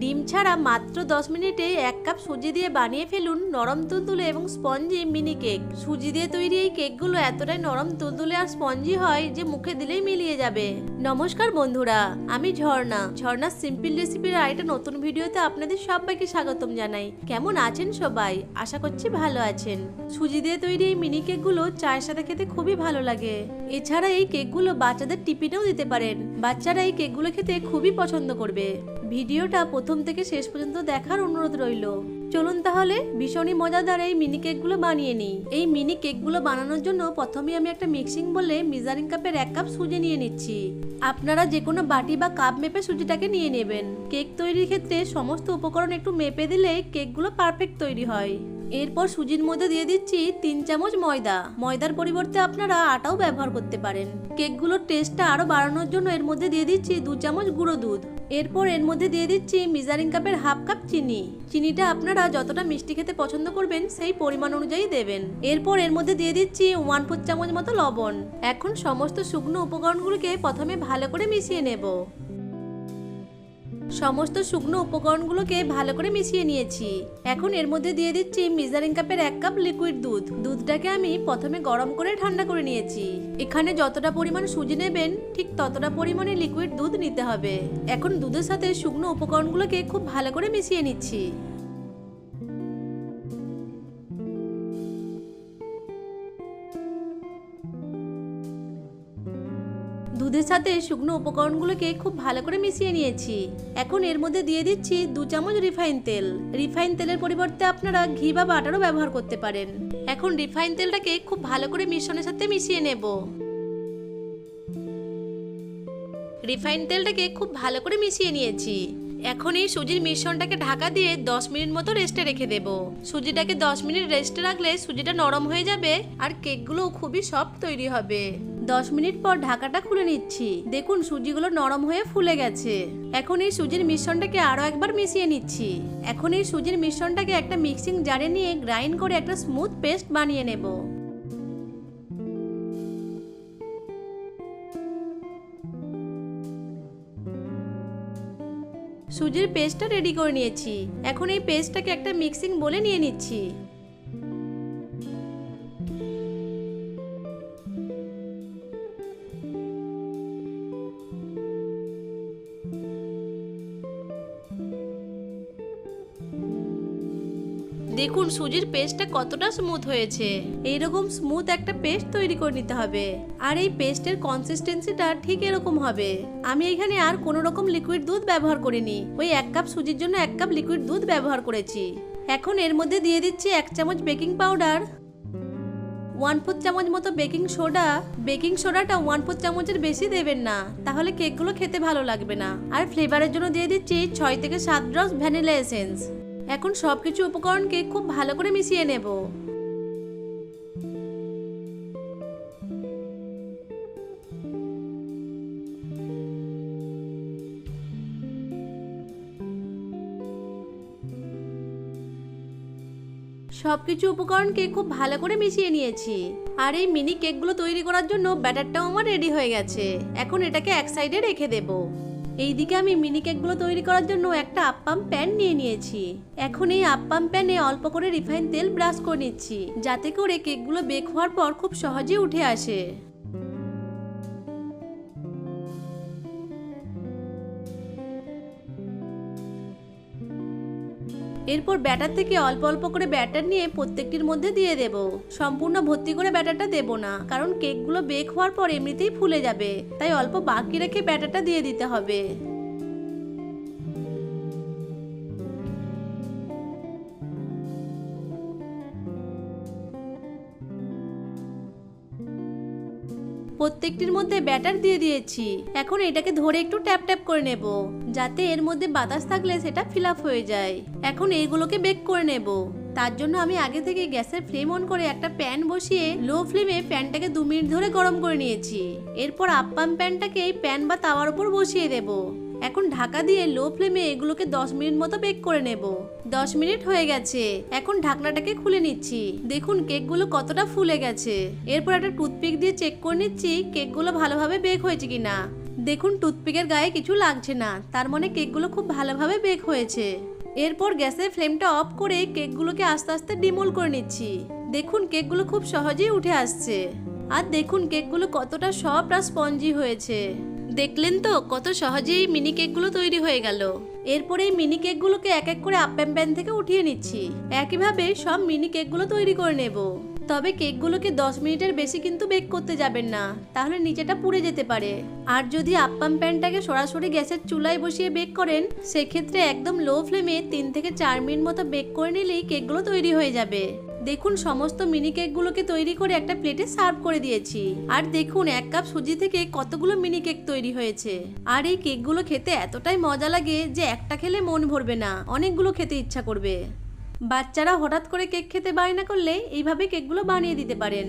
ডিম ছাড়া মাত্র 10 মিনিটে এক কাপ সুজি দিয়ে বানিয়ে ফেলুন নরম তুলতুলে এবং স্পঞ্জি মিনি কেক। সুজি দিয়ে তৈরি এই কেকগুলো এতটাই নরম তুলতুলে আর স্পঞ্জি হয় যে মুখে দিলেই মিলিয়ে যাবে। নমস্কার বন্ধুরা, আমি ঝর্ণা। ঝর্ণার সিম্পল রেসিপির আরেকটা নতুন ভিডিওতে আপনাদের সবাইকে স্বাগতম জানাই। কেমন আছেন সবাই? আশা করছি ভালো আছেন। সুজি দিয়ে তৈরি এই মিনি কেকগুলো চায়ের সাথে খেতে খুবই ভালো লাগে। এছাড়া এই কেকগুলো বাচ্চাদের টিফিনেও দিতে পারেন। বাচ্চারা এই কেকগুলো খেতে খুবই পছন্দ করবে। ভিডিওটা প্রথম থেকে শেষ পর্যন্ত দেখার অনুরোধ রইল। চলুন তাহলে ভীষণই মজাদার এই মিনি কেকগুলো বানিয়ে নিই। এই মিনি কেকগুলো বানানোর জন্য প্রথমেই আমি একটা মিক্সিং বলে মেজারিং কাপের এক কাপ সুজি নিয়ে নিচ্ছি। আপনারা যে কোনো বাটি বা কাপ মেপে সুজিটাকে নিয়ে নেবেন। কেক তৈরির ক্ষেত্রে সমস্ত উপকরণ একটু মেপে দিলে কেকগুলো পারফেক্ট তৈরি হয়। এরপর সুজির মধ্যে দিয়ে দিচ্ছি তিন চামচ ময়দা। ময়দার পরিবর্তে আপনারা আটাও ব্যবহার করতে পারেন। কেকগুলোর টেস্টটা আরও বাড়ানোর জন্য এর মধ্যে দিয়ে দিচ্ছি দু চামচ গুঁড়ো দুধ। এরপর এর মধ্যে দিয়ে দিচ্ছি মিজারিং কাপের হাফ কাপ চিনি। চিনিটা আপনারা যতটা মিষ্টি খেতে পছন্দ করবেন, সেই পরিমাণ অনুযায়ী দেবেন। এরপর এর মধ্যে দিয়ে দিচ্ছি ওয়ান ফোর চামচ মতো লবণ। এখন সমস্ত শুকনো উপকরণগুলোকে প্রথমে ভালো করে মিশিয়ে নেব। সমস্ত শুকনো উপকরণগুলোকে ভালো করে মিশিয়ে নিয়েছি। এখন এর মধ্যে দিয়ে দিচ্ছি মিজারিং কাপের এক কাপ লিকুইড দুধ। দুধটাকে আমি প্রথমে গরম করে ঠান্ডা করে নিয়েছি। এখানে যতটা পরিমাণ সুজি নেবেন, ঠিক ততটা পরিমাণে লিকুইড দুধ নিতে হবে। এখন দুধের সাথে শুকনো উপকরণগুলোকে খুব ভালো করে মিশিয়ে নিচ্ছি। দুধের সাথে শুকনো উপকরণগুলোকে খুব ভালো করে মিশিয়ে নিয়েছি। এখন এর মধ্যে দিয়ে দিচ্ছি দু চামচ রিফাইন তেল। রিফাইন তেলের পরিবর্তে আপনারা ঘি বা বাটারও ব্যবহার করতে পারেন। এখন রিফাইন তেলটাকে খুব ভালো করে মিশ্রণের সাথে মিশিয়ে নেব। রিফাইন তেলটাকে খুব ভালো করে মিশিয়ে নিয়েছি। এখন এই সুজির মিশ্রণটাকে ঢাকা দিয়ে 10 মিনিট মতো রেস্টে রেখে দেব। সুজিটাকে 10 মিনিট রেস্টে রাখলে সুজিটা নরম হয়ে যাবে আর কেকগুলো খুবই সফট তৈরি হবে। 10 মিনিট পর ঢাকাটা খুলে নিচ্ছি। দেখুন, সুজিগুলো নরম হয়ে ফুলে গেছে। এখন এই সুজির মিশ্রণটাকে আরও একবার মিশিয়ে নিচ্ছি। এখন এই সুজির মিশ্রণটাকে একটা মিক্সিং জারে নিয়ে গ্রাইন্ড করে একটা স্মুথ পেস্ট বানিয়ে নেব। সুজির পেস্টটা রেডি করে নিয়েছি। এখন এই পেস্টটাকে একটা মিক্সিং বলে নিয়ে নিচ্ছি। দেখুন সুজির পেস্টটা কতটা স্মুথ হয়েছে। এইরকম স্মুথ একটা পেস্ট তৈরি করে নিতে হবে। আর এই পেস্টের কনসিস্টেন্সিটা ঠিক এরকম হবে। আমি এখানে আর কোনো রকম লিকুইড দুধ ব্যবহার করিনি। ওই এক কাপ সুজির জন্য এক কাপ লিকুইড দুধ ব্যবহার করেছি। এখন এর মধ্যে দিয়ে দিচ্ছি এক চামচ বেকিং পাউডার ওয়ান ফোর চামচ মতো বেকিং সোডা বেকিং সোডাটা ওয়ান ফোর চামচের বেশি দেবেন না। তাহলে কেকগুলো খেতে ভালো লাগবে না। আর ফ্লেভারের জন্য দিয়ে দিচ্ছি ছয় থেকে সাত ড্রস ভ্যানিলা এসেন্স এখন সব কিছু উপকরণকে খুব ভালো করে মিশিয়ে নেব। সবকিছু উপকরণকে খুব ভালো করে মিশিয়ে নিয়েছি। আর এই মিনি কেকগুলো তৈরি করার জন্য ব্যাটারটাও আমার রেডি হয়ে গেছে। এখন এটাকে এক সাইডে রেখে দেব। এইদিকে আমি মিনি কেকগুলো তৈরি করার জন্য একটা আপ্পাম প্যান নিয়ে নিয়েছি। এখন এই আপ্পাম প্যানে অল্প করে রিফাইন তেল ব্রাশ করে নিচ্ছি, যাতে করে কেকগুলো বেক হওয়ার পর খুব সহজে উঠে আসে। এরপর ব্যাটার থেকে অল্প অল্প করে ব্যাটার নিয়ে প্রত্যেকটির মধ্যে দিয়ে দেব। সম্পূর্ণ ভর্তি করে ব্যাটারটা দেব না, কারণ কেকগুলো বেক হওয়ার পর এমনিতেই ফুলে যাবে। তাই অল্প বাকি রেখে ব্যাটারটা দিয়ে দিতে হবে। প্রত্যেকটির মধ্যে ব্যাটার দিয়ে দিয়েছি। এখন এটাকে ধরে একটু ট্যাপ ট্যাপ করে নেব, যাতে এর মধ্যে বাতাস থাকলে সেটা ফিল হয়ে যায়। এখন এইগুলোকে বেক করে নেব। তার জন্য আমি আগে থেকে গ্যাসের ফ্লেম অন করে একটা প্যান বসিয়ে লো ফ্লেমে প্যানটাকে দু মিনিট ধরে গরম করে নিয়েছি। এরপর আপ্পাম প্যানটাকে এই প্যান বা তাওয়ার উপর বসিয়ে দেব। এখন ঢাকা দিয়ে লো ফ্লেমে এগুলোকে 10 মিনিট মতো বেক করে নেব। 10 মিনিট হয়ে গেছে। এখন ঢাকনাটাকে খুলে নিচ্ছি। দেখুন, কেকগুলো কতটা ফুলে গেছে। এরপর একটা টুথপিক দিয়ে চেক করে নিচ্ছি, কেকগুলো ভালোভাবে বেক হয়েছে কিনা। দেখুন, টুথপিকের গায়ে কিছু লাগছে না। তার মানে কেকগুলো খুব ভালোভাবে বেক হয়েছে। এরপর গ্যাসের ফ্লেমটা অফ করে কেকগুলোকে আস্তে আস্তে ডিমোল করে নিচ্ছি। দেখুন, কেকগুলো খুব সহজেই উঠে আসছে। আর দেখুন, কেকগুলো কতটা সফট আর স্পঞ্জি হয়েছে। দেখলেন তো, কত সহজেই মিনি কেকগুলো তৈরি হয়ে গেল। এরপরে এই মিনি কেকগুলোকে এক এক করে আপ্যাম প্যান থেকে উঠিয়ে নিচ্ছি। একইভাবে সব মিনি কেকগুলো তৈরি করে নেব। তবে কেকগুলোকে দশ মিনিটের বেশি কিন্তু বেক করতে যাবেন না, তাহলে নিচেটা পুড়ে যেতে পারে। আর যদি আপ্পাম প্যানটাকে সরাসরি গ্যাসের চুলায় বসিয়ে বেক করেন, সেক্ষেত্রে একদম লো ফ্লেমে তিন থেকে চার মিনিট মতো বেক করে নিলেই কেকগুলো তৈরি হয়ে যাবে। দেখুন, সমস্ত মিনি কেকগুলোকে তৈরি করে একটা প্লেটে সার্ভ করে দিয়েছি। আর দেখুন, এক কাপ সুজি থেকে কতগুলো মিনি কেক তৈরি হয়েছে। আর এই কেকগুলো খেতে এতটাই মজা লাগে যে একটা খেলে মন ভরবে না, অনেকগুলো খেতে ইচ্ছা করবে। বাচ্চারা হঠাৎ করে কেক খেতে বায়না করলে এইভাবে কেকগুলো বানিয়ে দিতে পারেন।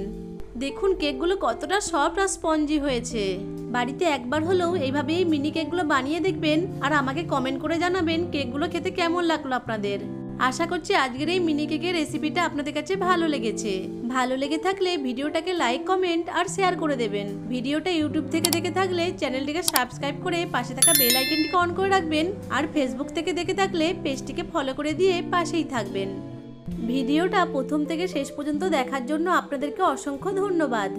দেখুন কেকগুলো কতটা সফট আর স্পঞ্জি হয়েছে। বাড়িতে একবার হলেও এইভাবেই এই মিনি কেকগুলো বানিয়ে দেখবেন আর আমাকে কমেন্ট করে জানাবেন কেকগুলো খেতে কেমন লাগল আপনাদের। আশা করছি আজকের এই মিনি কেকের রেসিপিটা আপনাদের কাছে ভালো লেগেছে। ভালো লেগে থাকলে ভিডিওটাকে লাইক কমেন্ট আর শেয়ার করে দেবেন। ভিডিওটা ইউটিউব থেকে দেখে থাকলে চ্যানেলটিকে সাবস্ক্রাইব করে পাশে থাকা বেল আইকনটিকে অন করে রাখবেন আর ফেসবুক থেকে দেখে থাকলে পেজটিকে ফলো করে দিয়ে পাশেই থাকবেন। ভিডিওটা প্রথম থেকে শেষ পর্যন্ত দেখার জন্য আপনাদেরকে অসংখ্য ধন্যবাদ।